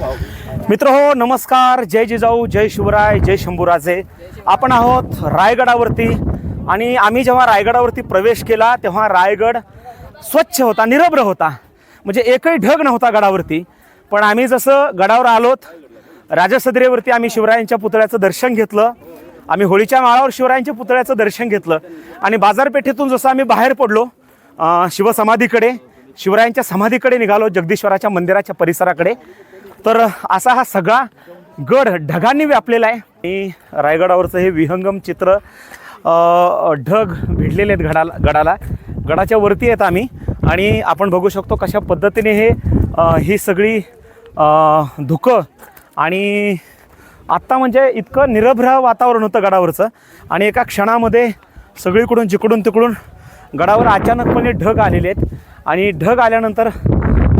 मित्र हो नमस्कार. जय जिजाऊ जय शिवराय जय शंभूराजे. आपण आहोत रायगडावरती आणि आम्ही जेव्हा रायगडावरती प्रवेश केला तेव्हा रायगड स्वच्छ होता निरभ्र होता. म्हणजे एकही ढग नव्हता गडावरती. पण आम्ही जसं गडावर आलोत राजसदरेवरती आम्ही शिवरायांच्या पुतळ्याचं दर्शन घेतलं. आम्ही होळीच्या माळावर शिवरायांच्या पुतळ्याचं दर्शन घेतलं. आणि बाजारपेठेतून जसं आम्ही बाहेर पडलो शिवसमाधीकडे शिवरायांच्या समाधीकडे निघालो जगदीश्वराच्या मंदिराच्या परिसराकडे. तर असा हा सगळा गड ढगांनी व्यापलेला आहे. आणि रायगडावरचं हे विहंगम चित्र ढग भिडलेले आहेत गडाला गडाला. गडाच्या वरती आहेत आम्ही. आणि आपण बघू शकतो कशा पद्धतीने हे ही सगळी धुकं आणि आत्ता म्हणजे इतकं निरभ्र वातावरण होतं गडावरचं. आणि एका क्षणामध्ये सगळीकडून जिकडून तिकडून गडावर अचानकपणे ढग आलेले आहेत. आणि ढग आल्यानंतर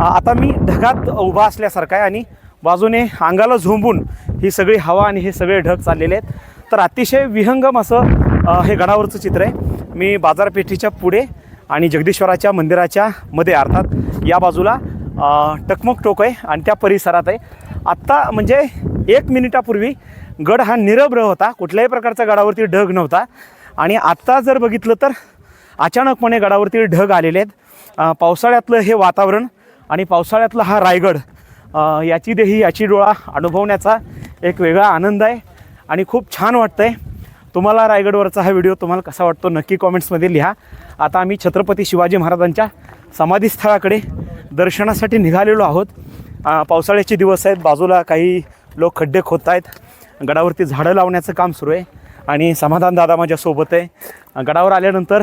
आता मी ढगात उभा असल्यासारखा आहे आणि बाजूने अंगाला झोंबून ही सगळी हवा आणि हे सगळे ढग चाललेले आहेत. तर अतिशय विहंगम असं हे गडावरचं चित्र आहे. मी बाजारपेठेच्या पुढे आणि जगदीश्वराच्या मंदिराच्या मध्ये अर्थात या बाजूला टकमक टोक आहे आणि त्या परिसरात आहे. आत्ता म्हणजे एक मिनिटापूर्वी गड हा निरभ्र होता कुठल्याही प्रकारचा गडावरती ढग नव्हता. आणि आत्ता जर बघितलं तर अचानकपणे गडावरती ढग आलेले आहेत. पावसाळ्यातलं हे वातावरण आणि पावसाळ्यातला हा रायगड याची देही याची डोळा अनुभवण्याचा एक वेगळा आनंद आहे आणि खूप छान वाटतं आहे तुम्हाला रायगडवरचा हा व्हिडिओ तुम्हाला कसा वाटतो नक्की कॉमेंट्समध्ये लिहा. आता आम्ही छत्रपती शिवाजी महाराजांच्या समाधीस्थळाकडे दर्शनासाठी निघालेलो आहोत. पावसाळ्याचे दिवस आहेत बाजूला काही लोक खड्डे खोदत आहेत. गडावरती झाडं लावण्याचं काम सुरू आहे आणि समाधान दादा माझ्यासोबत आहे. गडावर आल्यानंतर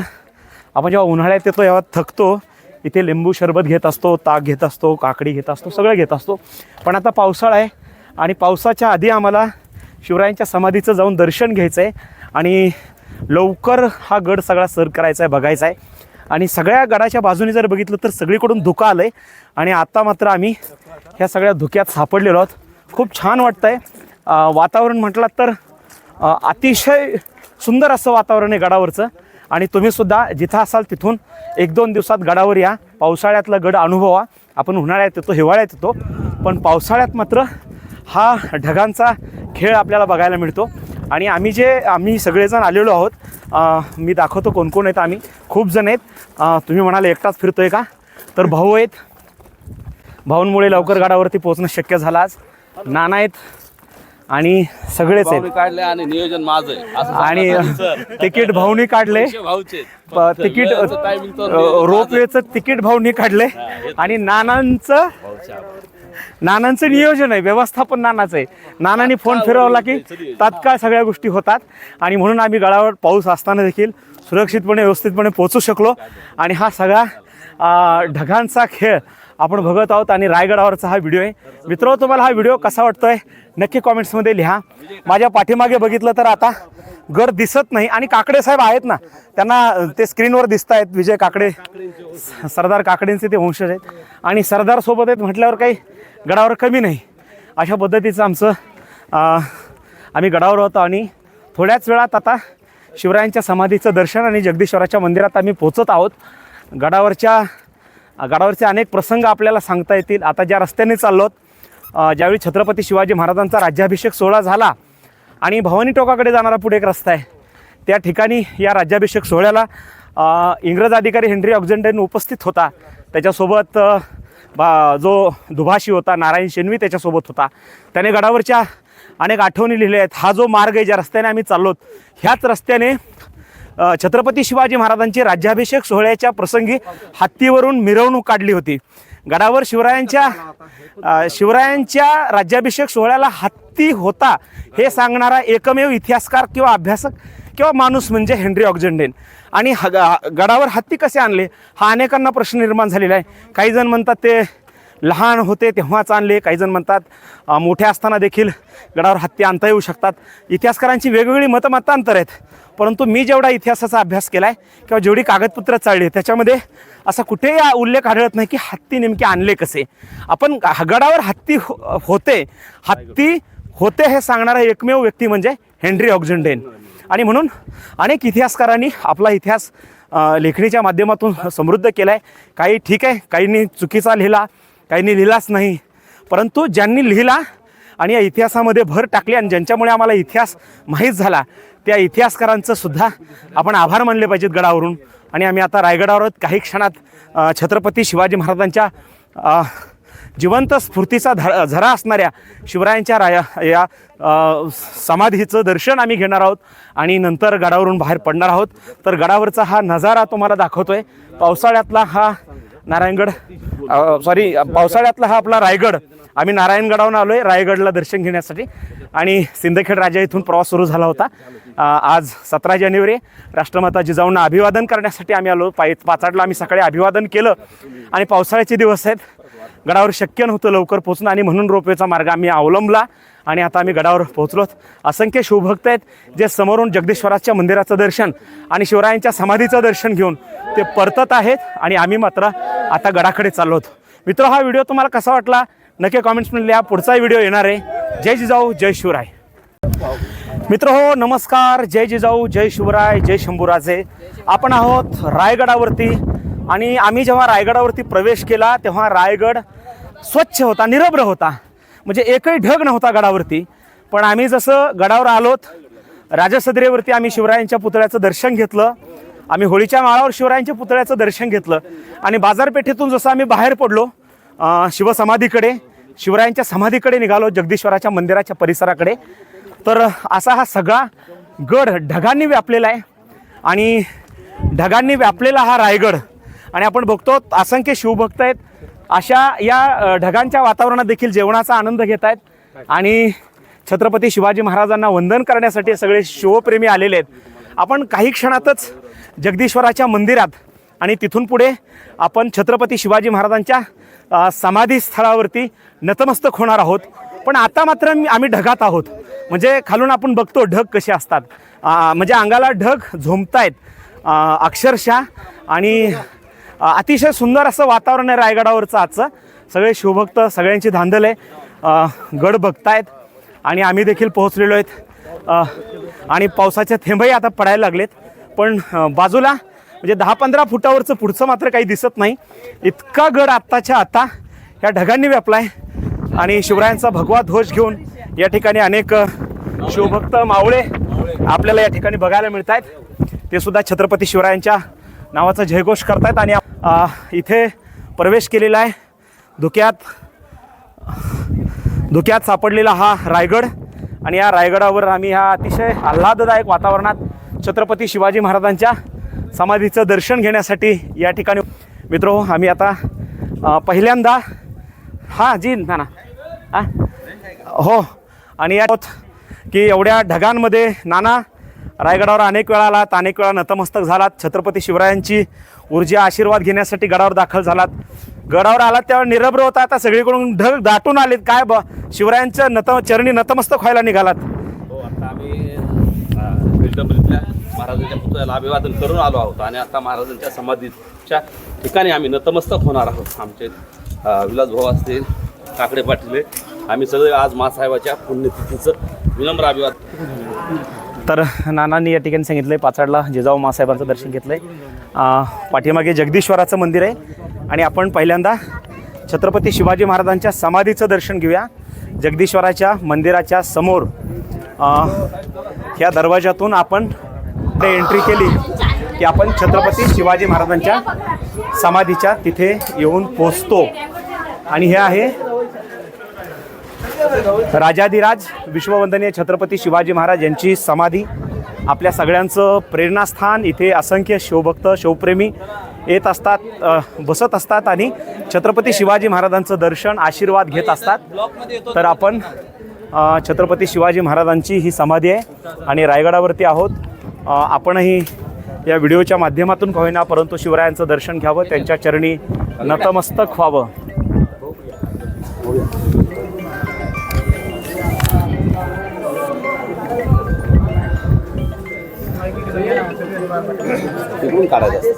आपण जेव्हा उन्हाळ्यात येतो तेव्हा थकतो. इथे लिंबू सरबत घेत असतो ताक घेत असतो काकडी घेत असतो सगळं घेत असतो. पण आता पावसाळा आहे आणि पावसाच्या आधी आम्हाला शिवरायांच्या समाधीचं जाऊन दर्शन घ्यायचं आहे आणि लवकर हा गड सगळा सर करायचा आहे बघायचा आहे आणि सगळ्या गडाच्या बाजूने जर बघितलं तर सगळीकडून धुकं आलं आहे आणि आता मात्र आम्ही ह्या सगळ्या धुक्यात सापडलेलो आहोत. खूप छान वाटतं आहे वातावरण म्हटलं तर अतिशय सुंदर असं वातावरण आहे गडावरचं. आणि तुम्हीसुद्धा जिथं असाल तिथून एक दोन दिवसात गडावर या. पावसाळ्यातला गड अनुभवा. आपण उन्हाळ्यात येतो हिवाळ्यात येतो. पण पावसाळ्यात मात्र हा ढगांचा खेळ आपल्याला बघायला मिळतो. आणि आम्ही जे आम्ही सगळेजण आलेलो आहोत मी दाखवतो कोण कोण आहेत आम्ही. खूप जण आहेत. तुम्ही म्हणाले एकटाच फिरतो आहे का? तर भाऊ आहेत. भाऊंमुळे लवकर गडावरती पोहोचणं शक्य झालं आज. नाना आहेत. आणि सगळेच आहेत. काढले आणि नियोजन माझं आहे. असं आणि तिकीट भाऊनी काढले. भाऊचे. प- तिकीट. रोपवेचं तिकीट भाऊनी काढले. आणि नानांचं नानांचं नियोजन आहे. व्यवस्थापन नानाचं आहे. नानांनी फोन फिरवला की तात्काळ सगळ्या गोष्टी होतात. आणि म्हणून आम्ही गडावर पाऊस असताना देखील सुरक्षितपणे व्यवस्थितपणे पोहोचू शकलो. आणि हा सगळा ढगांचा खेळ आपण बघत आहोत आणि रायगडावरचा हा व्हिडिओ आहे. मित्र तुम्हाला हा व्हिडिओ कसा वाटतोय? नक्की कॉमेंट्समध्ये लिहा. माझ्या पाठीमागे बघितलं तर आता गड दिसत नाही आणि काकडे साहेब आहेत ना त्यांना ते स्क्रीनवर दिसत आहेत विजय काकडे स- सरदार काकडेंचे ते वंशज आहेत. आणि सरदार सोबत आहेत म्हटल्यावर काही गडावर कमी नाही. अशा पद्धतीचं आमचं आम्ही गडावर होतो आणि थोड्याच वेळात आता शिवरायांच्या समाधीचं दर्शन आणि जगदीश्वराच्या मंदिरात आम्ही पोचत आहोत. गडावरच्या गडावरचे अनेक प्रसंग आपल्याला सांगता येतील. आता ज्या रस्त्याने चाललोत ज्यावेळी छत्रपती शिवाजी महाराजांचा राज्याभिषेक सोहळा झाला आणि भवानी टोकाकडे जाणारा पुढे एक रस्ता आहे त्या ठिकाणी या राज्याभिषेक सोहळ्याला इंग्रज अधिकारी हेनरी ऑक्झेंडन उपस्थित होता. त्याच्यासोबत बा जो दुभाषी होता नारायण शेनवी त्याच्यासोबत होता. त्याने गडावरच्या अनेक आठवणी लिहिल्या आहेत. हा जो मार्ग आहे ज्या रस्त्याने आम्ही चाललोत ह्याच रस्त्याने छत्रपती शिवाजी महाराजांची राज्याभिषेक सोहळ्याच्या प्रसंगी हत्तीवरून मिरवणूक काढली होती. गडावर शिवरायांच्या शिवरायांच्या राज्याभिषेक सोहळ्याला हत्ती होता हे सांगणारा एकमेव इतिहासकार किंवा अभ्यासक किंवा माणूस म्हणजे हेनरी ऑक्झेंडेन. आणि ह ग- गडावर हत्ती कसे आणले? हा अनेकांना प्रश्न निर्माण झालेला आहे. काही जण म्हणतात ते लहान होते तेव्हाच आणले. काही जण म्हणतात मोठे असताना देखील गडावर हत्ती आणता येऊ शकतात. इतिहासकारांची वेगवेगळी मतं मतांतर आहेत. परंतु मी जेवढा इतिहासाचा अभ्यास केला आहे किंवा जेवढी कागदपत्रं चालली त्याच्यामध्ये असा कुठेही उल्लेख आढळत नाही की हत्ती नेमके आणले कसे. आपण गडावर हत्ती हो- होते. हत्ती होते हे सांगणारा एकमेव व्यक्ती म्हणजे हेनरी ऑक्झेंडेन. आणि म्हणून अनेक इतिहासकारांनी आपला इतिहास लेखणीच्या माध्यमातून समृद्ध केला आहे काही ठीक आहे काहींनी चुकीचा लिहिला. काहींनी लिहिलाच नाही. परंतु ज्यांनी लिहिला आणि या इतिहासामध्ये भर टाकली आणि ज्यांच्यामुळे आम्हाला इतिहास माहीत झाला त्या इतिहासकारांचं सुद्धा आपण आभार मानले पाहिजेत गडावरून. आणि आम्ही आता रायगडावर आहोत. काही क्षणात छत्रपती शिवाजी महाराजांच्या जिवंत स्फूर्तीचा ध झरा असणाऱ्या शिवरायांच्या राया या समाधीचं दर्शन आम्ही घेणार आहोत आणि नंतर गडावरून बाहेर पडणार आहोत. तर गडावरचा हा नजारा तुम्हाला दाखवतो आहे पावसाळ्यातला हा नारायणगड सॉरी पावसाळ्यातला हा आपला रायगड. आम्ही नारायणगडावरून आलो आहे रायगडला दर्शन घेण्यासाठी. आणि सिंदखेड राजा इथून प्रवास सुरू झाला होता. आज सतरा जानेवारी राष्ट्रमाता जिजाऊंना अभिवादन करण्यासाठी आम्ही आलो. पाय पाचाडला आम्ही सकाळी अभिवादन केलं. आणि पावसाळ्याचे दिवस आहेत. गडावर शक्य नव्हतं लवकर पोहोचणं आणि म्हणून रोपवेचा मार्ग आम्ही अवलंबला आणि आता आम्ही गडावर पोहोचलोत. असंख्य शिवभक्त आहेत जे समोरून जगदीश्वराच्या मंदिराचं दर्शन आणि शिवरायांच्या समाधीचं दर्शन घेऊन ते परतत आहेत आणि आम्ही मात्र आता गडाकडे चाललो आहोत मित्र हा व्हिडिओ तुम्हाला कसा वाटला? नक्की कॉमेंट्समध्ये लिहा. पुढचा व्हिडिओ येणार आहे. जय जिजाऊ जय शिवराय. मित्र हो नमस्कार. जय जिजाऊ जय शिवराय जय शंभूराजे. आपण आहोत रायगडावरती आणि आम्ही जेव्हा रायगडावरती प्रवेश केला तेव्हा रायगड स्वच्छ होता निरभ्र होता. म्हणजे एकही ढग नव्हता गडावरती. पण आम्ही जसं गडावर आलोत राजसदरेवरती आम्ही शिवरायांच्या पुतळ्याचं दर्शन घेतलं. आम्ही होळीच्या माळावर शिवरायांच्या पुतळ्याचं दर्शन घेतलं. आणि बाजारपेठेतून जसं आम्ही बाहेर पडलो शिवसमाधीकडे शिवरायांच्या समाधीकडे निघालो जगदीश्वराच्या मंदिराच्या परिसराकडे. तर असा हा सगळा गड ढगांनी व्यापलेला आहे. आणि ढगांनी व्यापलेला हा रायगड. आणि आपण बघतो असंख्य शिवभक्त आहेत. अशा या ढगांच्या वातावरणात देखील जेवणाचा आनंद घेत आहेत. आणि छत्रपती शिवाजी महाराजांना वंदन करण्यासाठी सगळे शिवप्रेमी आलेले आहेत. आपण काही क्षणातच जगदीश्वराच्या मंदिरात आणि तिथून पुढे आपण छत्रपती शिवाजी महाराजांच्या समाधीस्थळावरती समाधी स्थळावरती नतमस्तक होणार आहोत. पण आता मात्र मी- आम्ही ढगात आहोत. म्हणजे खालून आपण बघतो ढग कसे असतात. म्हणजे अंगाला ढग झोंबतायत अक्षरशः. आणि अतिशय सुंदर असं वातावरण आहे रायगडावरचं आजचं. सगळे शिवभक्त सगळ्यांची धांदल आहे गड बघतायत. आणि आम्ही देखील पोहोचलेलो आहेत. आणि पावसाचे थेंबही आता पडायला लागलेत. पण बाजूला म्हणजे दहा पंधरा फुटावरचं पुढचं मात्र काही दिसत नाही. इतका गड आत्ताच्या आता ह्या ढगांनी व्यापलाय. आणि शिवरायांचा भगवा ध्वज घेऊन या ठिकाणी अनेक शिवभक्त मावळे आपल्याला या ठिकाणी बघायला मिळत आहेत ते सुद्धा छत्रपती शिवरायांच्या नावाचा जयघोष करतायत आणि इथे प्रवेश केलेला आहे. धुक्यात धुक्यात सापडलेला हा रायगड आणि या रायगडावर आम्ही ह्या अतिशय आल्हाददायक वातावरणात छत्रपती शिवाजी महाराजांच्या समाधीचं दर्शन घेण्यासाठी या ठिकाणी मित्रो आम्ही आता पहिल्यांदा हां जी ना ना हो आणि या की एवढ्या ढगांमध्ये नाना रायगडावर अनेक वेळा आलात अनेक वेळा नतमस्तक झालात छत्रपती शिवरायांची ऊर्जा आशीर्वाद घेण्यासाठी गडावर दाखल झालात. गडावर आलात त्यावेळी निरभ्र होता आता सगळीकडून ढग दाटून आलेत काय ब शिवरायांच्या नत चरणी नतमस्तक व्हायला निघालात. हो आता आम्ही महाराजांच्या पुतळ्याला अभिवादन करून आलो आहोत आणि आता महाराजांच्या समाधीच्या ठिकाणी आम्ही नतमस्तक होणार आहोत. आमचे विलास भाऊ असतील काकडे पाटील आम्ही सगळे आज मासाहेबाच्या पुण्यतिथीचं विनम्र अभिवादन तर नानांनी या ठिकाणी सांगितलंय पाचाडला जिजाऊ मासाहेबांचं दर्शन घेतलंय. आहे पाठीमागे जगदीश्वराचं मंदिर आहे. आणि आपण पहिल्यांदा छत्रपती शिवाजी महाराजांच्या समाधीचं दर्शन घेऊया. जगदीश्वराच्या मंदिराच्या समोर ह्या दरवाजातून आपण ते एंट्री केली की आपण छत्रपती शिवाजी महाराजांच्या समाधीच्या तिथे येऊन पोचतो. आणि हे आहे राजाधिराज विश्ववंदनीय छत्रपती शिवाजी महाराज यांची समाधी. आपल्या सगळ्यांचं प्रेरणास्थान इथे असंख्य शिवभक्त शिवप्रेमी येत असतात बसत असतात आणि छत्रपती शिवाजी महाराजांचं दर्शन आशीर्वाद घेत असतात. तर आपण छत्रपती शिवाजी महाराजांची ही समाधी आहे आणि रायगडावरती आहोत. आपणही या व्हिडिओच्या माध्यमातून का होईना परंतु शिवरायांचं दर्शन घ्यावं त्यांच्या चरणी नतमस्तक व्हावं. काढायचं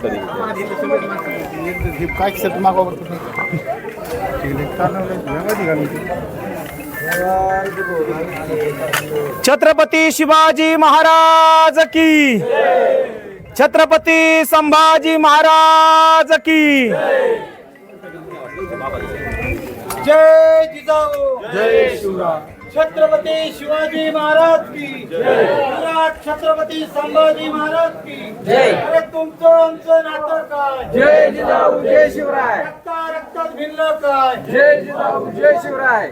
छत्रपती शिवाजी महाराज की। छत्रपती संभाजी महाराज की। जय जिजाऊ। जय शिवराय। छत्रपती शिवाजी महाराज की। जय। छत्रपती संभाजी महाराज की। जय। अरे तुमचं आमचं नातं काय? जय जिजाऊ जय शिवराय। रक्ता रक्तात भिनलं काय? जय जिजाऊ जय शिवराय।